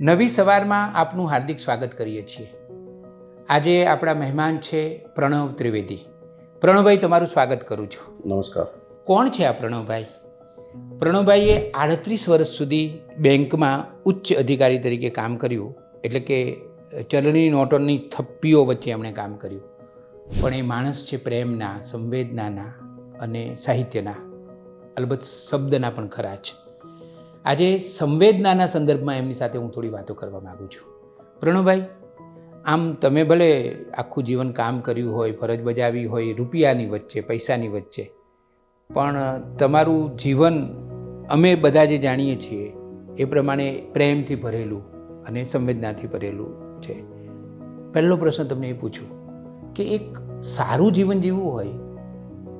નવી સવારમાં આપનું હાર્દિક સ્વાગત કરીએ છીએ. આજે આપણા મહેમાન છે પ્રણવ ત્રિવેદી. પ્રણવભાઈ તમારું સ્વાગત કરું છું. નમસ્કાર. કોણ છે આ પ્રણવભાઈ? પ્રણવભાઈએ આડત્રીસ વર્ષ સુધી બેંકમાં ઉચ્ચ અધિકારી તરીકે કામ કર્યું એટલે કે ચલણી નોટોની થપ્પીઓ વચ્ચે એમણે કામ કર્યું. પણ એ માણસ છે પ્રેમના સંવેદનાના અને સાહિત્યના. અલબત્ત શબ્દના પણ ખરા છે આજે સંવેદનાના સંદર્ભમાં એમની સાથે હું થોડી વાતો કરવા માગું છું. પ્રણવભાઈ, આમ તમે ભલે આખું જીવન કામ કર્યું હોય, ફરજ બજાવી હોય, રૂપિયાની વચ્ચે, પૈસાની વચ્ચે, પણ તમારું જીવન અમે બધા જે જાણીએ છીએ એ પ્રમાણે પ્રેમથી ભરેલું અને સંવેદનાથી ભરેલું છે. પહેલો પ્રશ્ન તમને એ પૂછું કે એક સારું જીવન જીવવું હોય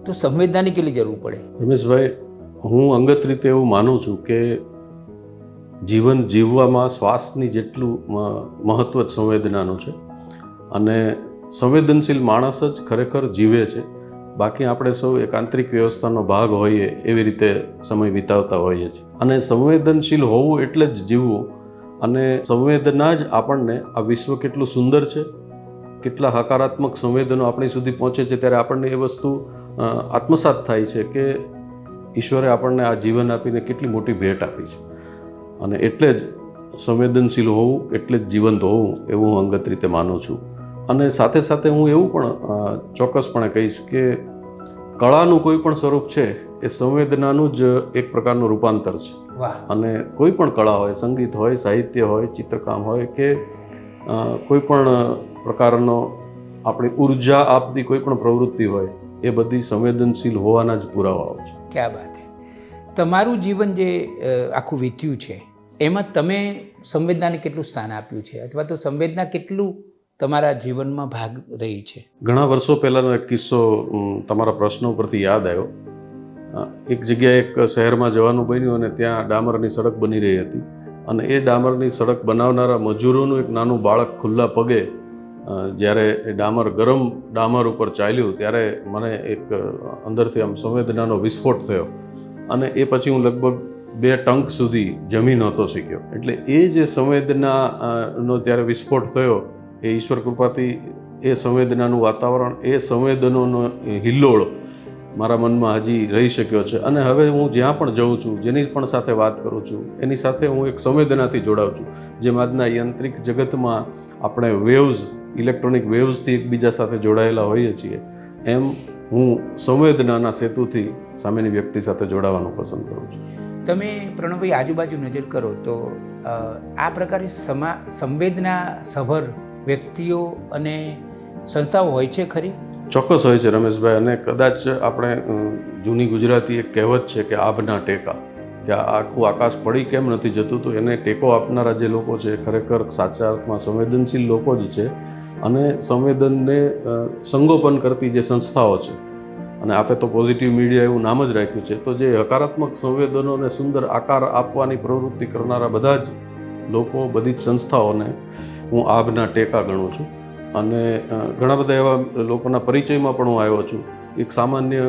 તો સંવેદનાની કેટલી જરૂર પડે? રમેશભાઈ, હું અંગત રીતે એવું માનું છું કે જીવન જીવવામાં શ્વાસની જેટલું મહત્વ સંવેદનાનું છે. અને સંવેદનશીલ માણસ જ ખરેખર જીવે છે. બાકી આપણે સૌ એક આંતરિક વ્યવસ્થાનો ભાગ હોઈએ એવી રીતે સમય વિતાવતા હોઈએ છીએ. અને સંવેદનશીલ હોવું એટલે જ જીવવું. અને સંવેદના જ આપણને આ વિશ્વ કેટલું સુંદર છે. કેટલા હકારાત્મક સંવેદનો આપણી સુધી પહોંચે છે ત્યારે આપણને એ વસ્તુ આત્મસાત થાય છે કે ઈશ્વરે આપણને આ જીવન આપીને કેટલી મોટી ભેટ આપી છે. અને એટલે જ સંવેદનશીલ હોવું એટલે જ જીવંત હોવું એવું હું અંગત રીતે માનું છું. અને સાથે સાથે હું એવું પણ ચોક્કસપણે કહીશ કે કળાનું કોઈ પણ સ્વરૂપ છે એ સંવેદનાનું જ એક પ્રકારનું રૂપાંતર છે. વાહ. અને કોઈ પણ કળા હોય સંગીત હોય સાહિત્ય હોય ચિત્રકામ હોય કે કોઈ પણ પ્રકારનો આપણી ઊર્જા આપતી કોઈ પણ પ્રવૃત્તિ હોય એ બધી સંવેદનશીલ હોવાના જ પુરાવાઓ છે. ક્યાં બાત છે. તમારું જીવન જે આખું વીત્યું છે, એમાં તમે સંવેદનાને કેટલું સ્થાન આપ્યું છે? અથવા તો સંવેદના કેટલું તમારા જીવનમાં ભાગ રહી છે? ઘણા વર્ષો પહેલાંનો એક કિસ્સો તમારા પ્રશ્નો ઉપરથી યાદ આવ્યો. એક જગ્યાએ એક શહેરમાં જવાનું બન્યું અને ત્યાં ડામરની સડક બની રહી હતી. અને એ ડામરની સડક બનાવનારા મજૂરોનું એક નાનું બાળક ખુલ્લા પગે જ્યારે એ ડામર ગરમ ડામર ઉપર ચાલ્યું, ત્યારે મને એક અંદરથી આમ સંવેદનાનો વિસ્ફોટ થયો. અને એ પછી હું લગભગ બે ટંક સુધી જમી નહોતો શીખ્યો. એટલે એ જે સંવેદના નો જ્યારે વિસ્ફોટ થયો, એ ઈશ્વર કૃપાથી એ સંવેદનાનું વાતાવરણ, એ સંવેદનોનો હિલ્લોળ મારા મનમાં હજી રહી શક્યો છે. અને હવે હું જ્યાં પણ જઉં છું, જેની પણ સાથે વાત કરું છું, એની સાથે હું એક સંવેદનાથી જોડાઉં છું, જેમ આજના યાંત્રિક જગતમાં આપણે વેવ્સ ઇલેક્ટ્રોનિક વેવ્સથી એકબીજા સાથે જોડાયેલા હોઈએ છીએ, એમ હું સંવેદનાના સેતુથી સામેની વ્યક્તિ સાથે જોડાવાનું પસંદ કરું છું. તમે પ્રણવભાઈ આજુબાજુ નજર કરો તો આ પ્રકારે સમા સંવેદના સભર વ્યક્તિઓ અને સંસ્થાઓ હોય છે ખરી? ચોક્કસ હોય છે રમેશભાઈ અને કદાચ આપણે જૂની ગુજરાતી એક કહેવત છે કે આભના ટેકા. કે આખું આકાશ પડી કેમ નથી જતું તો એને ટેકો આપનારા જે લોકો છે ખરેખર સાચા અર્થમાં સંવેદનશીલ લોકો જ છે. અને સંવેદનને સંગોપન કરતી જે સંસ્થાઓ છે. અને આપે તો પોઝિટિવ મીડિયા એવું નામ જ રાખ્યું છે. તો જે હકારાત્મક સંવેદનોને સુંદર આકાર આપવાની પ્રવૃત્તિ કરનારા બધા જ લોકો, બધી જ સંસ્થાઓને હું આભના ટેકા ગણું છું. અને ઘણા બધા એવા લોકોના પરિચયમાં પણ હું આવ્યો છું. એક સામાન્ય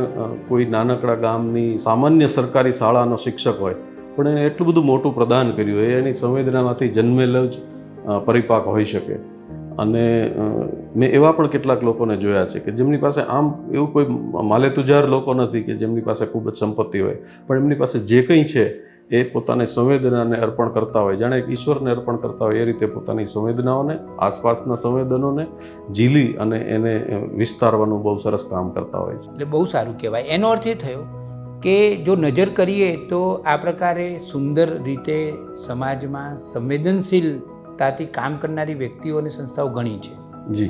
કોઈ નાનકડા ગામની સામાન્ય સરકારી શાળાનો શિક્ષક હોય. પણ એણે એટલું બધું મોટું પ્રદાન કર્યું. એ એની સંવેદનામાંથી જન્મેલ જ પરિપાક હોઈ શકે. અને મેં એવા પણ કેટલાક લોકોને જોયા છે કે જેમની પાસે આમ એવું કોઈ માલેતુજાર લોકો નથી કે જેમની પાસે ખૂબ જ સંપત્તિ હોય. પણ એમની પાસે જે કંઈ છે એ પોતાની સંવેદનાને અર્પણ કરતા હોય. જાણે ઈશ્વરને અર્પણ કરતા હોય એ રીતે પોતાની સંવેદનાઓને, આસપાસના સંવેદનોને ઝીલી અને એને વિસ્તારવાનું બહુ સરસ કામ કરતા હોય છે. એટલે બહુ સારું કહેવાય. એનો અર્થ એ થયો કે જો નજર કરીએ તો આ પ્રકારે સુંદર રીતે સમાજમાં સંવેદનશીલતાથી કામ કરનારી વ્યક્તિઓ અને સંસ્થાઓ ઘણી છે. જી.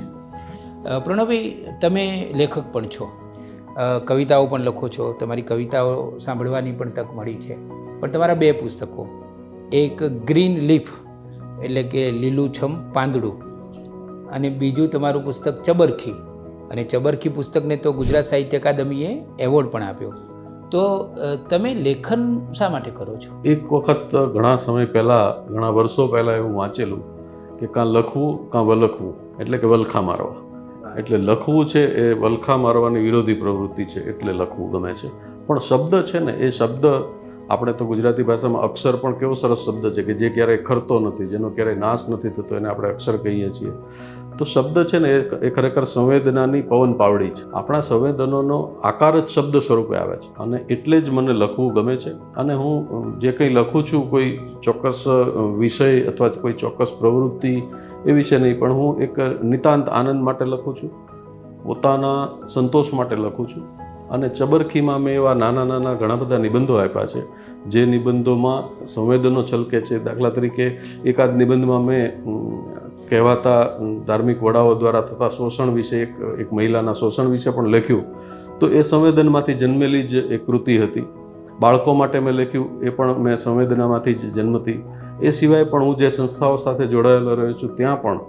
પ્રણવભાઈ તમે લેખક પણ છો. કવિતાઓ પણ લખો છો. તમારી કવિતાઓ સાંભળવાની પણ તક મળી છે. પણ તમારા બે પુસ્તકો. એક ગ્રીન લીફ એટલે કે લીલુંછમ પાંદડું અને બીજું તમારું પુસ્તક ચબરખી. અને ચબરખી પુસ્તકને તો ગુજરાત સાહિત્ય અકાદમીએ એવોર્ડ પણ આપ્યો. તો તમે લેખન શા માટે કરો છો? એક વખત ઘણા સમય પહેલાં ઘણા વર્ષો પહેલાં એવું વાંચેલું કે કાં લખવું કાં વલખવું એટલે કે વલખા મારવા. એટલે લખવું છે એ વલખા મારવાની વિરોધી પ્રવૃત્તિ છે એટલે લખવું ગમે છે. પણ શબ્દ છે ને એ શબ્દ આપણે તો ગુજરાતી ભાષામાં અક્ષર પણ કેવો સરસ શબ્દ છે કે જે ક્યારેય ખરતો નથી જેનો ક્યારેય નાશ નથી થતો એને આપણે અક્ષર કહીએ છીએ. તો શબ્દ છે ને એ- ખરેખર સંવેદનાની પવન પાવડી છે. આપણા સંવેદનોનો આકાર જ શબ્દ સ્વરૂપે આવે છે. અને એટલે જ મને લખવું ગમે છે. અને હું જે કંઈ લખું છું, કોઈ ચોક્કસ વિષય અથવા કોઈ ચોક્કસ પ્રવૃત્તિ એ વિશે નહીં, પણ હું એક નિતાંત આનંદ માટે લખું છું. પોતાના સંતોષ માટે લખું છું. અને ચબરખીમાં મેં એવા નાના નાના ઘણા બધા નિબંધો આપ્યા છે. જે નિબંધોમાં સંવેદનો છલકે છે. દાખલા તરીકે, એકાદ નિબંધમાં મેં કહેવાતા ધાર્મિક વડાઓ દ્વારા થતા શોષણ વિશે એક એક મહિલાના શોષણ વિશે પણ લખ્યું. તો એ સંવેદનમાંથી જન્મેલી જ એક કૃતિ હતી. બાળકો માટે મેં લખ્યું, એ પણ મેં સંવેદનામાંથી જ જન્મતી. એ સિવાય પણ હું જે સંસ્થાઓ સાથે જોડાયેલો રહ્યો છું, ત્યાં પણ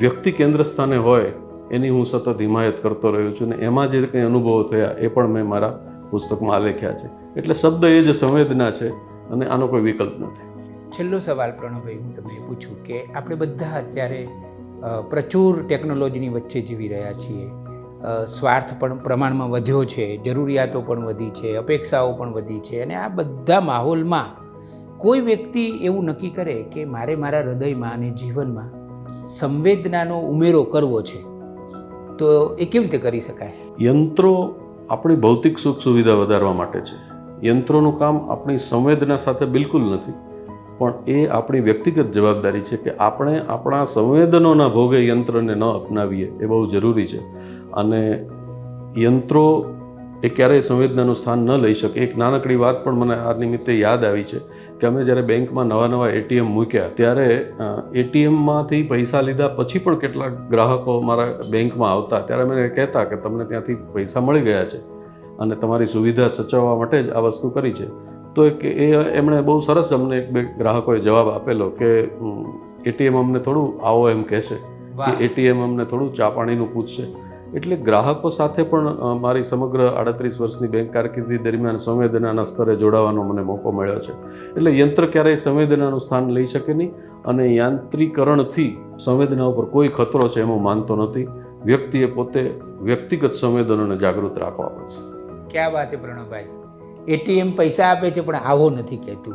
વ્યક્તિ કેન્દ્ર સ્થાને હોય એની હું સતત હિમાયત કરતો રહ્યો છું ને એમાં જે કંઈ અનુભવો થયા એ પણ મેં મારા પુસ્તકમાં આલેખ્યા છે. એટલે શબ્દ એ જ સંવેદના છે અને આનો કોઈ વિકલ્પ નથી. છેલ્લો સવાલ પ્રણવભાઈ, હું તમને પૂછું કે આપણે બધા અત્યારે પ્રચુર ટેકનોલોજીની વચ્ચે જીવી રહ્યા છીએ. સ્વાર્થ પણ પ્રમાણમાં વધ્યો છે, જરૂરિયાતો પણ વધી છે, અપેક્ષાઓ પણ વધી છે અને આ બધા માહોલમાં કોઈ વ્યક્તિ એવું નક્કી કરે કે મારે મારા હૃદયમાં અને જીવનમાં સંવેદનાનો ઉમેરો કરવો છે, તો એ કેવી રીતે કરી શકાય? યંત્રો આપણી ભૌતિક સુખ સુવિધા વધારવા માટે છે. યંત્રોનું કામ આપણી સંવેદના સાથે બિલકુલ નથી. પણ એ આપણી વ્યક્તિગત જવાબદારી છે કે આપણે આપણા સંવેદનોના ભોગે યંત્રને ન અપનાવીએ, એ બહુ જરૂરી છે. અને યંત્રો એ ક્યારેય સંવેદનાનું સ્થાન ન લઈ શકે. એક નાનકડી વાત પણ મને આ નિમિત્તે યાદ આવી છે કે અમે જ્યારે બેંકમાં નવા નવા એટીએમ મૂક્યા ત્યારે એટીએમમાંથી પૈસા લીધા પછી પણ કેટલાક ગ્રાહકો મારા બેંકમાં આવતા. ત્યારે મને કહેતા કે તમને ત્યાંથી પૈસા મળી ગયા છે અને તમારી સુવિધા સચવવા માટે જ આ વસ્તુ કરી છે. તો એક એ એમણે બહુ સરસ અમને એક બે ગ્રાહકોએ જવાબ આપેલો કે એટીએમ અમને થોડું આવો એમ કહેશે. કે એટીએમ અમને થોડું ચા પાણીનું પૂછશે. એટલે ગ્રાહકો સાથે પણ મારી સમગ્ર આડત્રીસ વર્ષની બેંક કારકિર્દી દરમિયાન સંવેદનાના સ્તરે જોડાવાનો મને મોકો મળ્યો છે. એટલે યંત્ર ક્યારેય સંવેદનાનું સ્થાન લઈ શકે નહીં અને યાંત્રિકરણથી સંવેદના ઉપર કોઈ ખતરો છે એમ માનતો નથી. વ્યક્તિએ પોતે વ્યક્તિગત સંવેદનોને જાગૃત રાખવા પડશે. ક્યાં વાત છે પ્રણવભાઈ? એટીએમ પૈસા આપે છે, પણ આવો નથી કહેતું.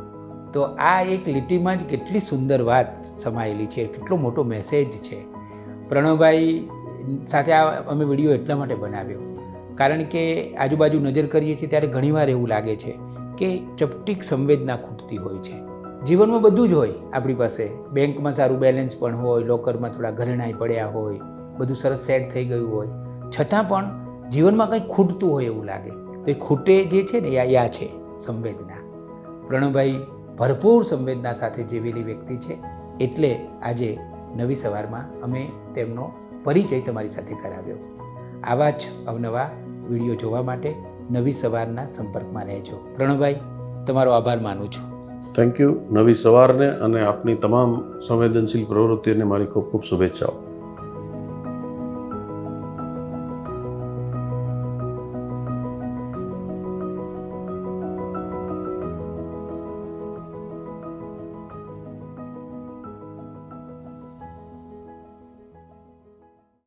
તો આ એક લીટીમાં જ કેટલી સુંદર વાત સમાયેલી છે, કેટલો મોટો મેસેજ છે. પ્રણવભાઈ સાથે આ અમે વીડિયો એટલા માટે બનાવ્યો. કારણ કે આજુબાજુ નજર કરીએ છીએ, ત્યારે ઘણીવાર એવું લાગે છે કે ચપટીક સંવેદના ખૂટતી હોય છે. જીવનમાં બધું જ હોય આપણી પાસે. બેંકમાં સારું બેલેન્સ પણ હોય, લોકરમાં થોડા ઘરેણાઈ પડ્યા હોય, બધું સરસ સેટ થઈ ગયું હોય. છતાં પણ જીવનમાં કંઈ ખૂટતું હોય એવું લાગે. તો એ ખૂટે જે છે ને યા છે, સંવેદના. પ્રણવભાઈ ભરપૂર સંવેદના સાથે જીવેલી વ્યક્તિ છે, એટલે આજે નવી સવારમાં અમે તેમનો પરિચય તમારી સાથે કરાવ્યો. આવા જ અવનવા વીડિયો જોવા માટે નવી સવારના સંપર્કમાં રહેજો. પ્રણવભાઈ, તમારો આભાર માનું છું. થેન્ક યુ નવી સવારને અને આપની તમામ સંવેદનશીલ પ્રવૃત્તિઓને મારી ખૂબ ખૂબ શુભેચ્છાઓ.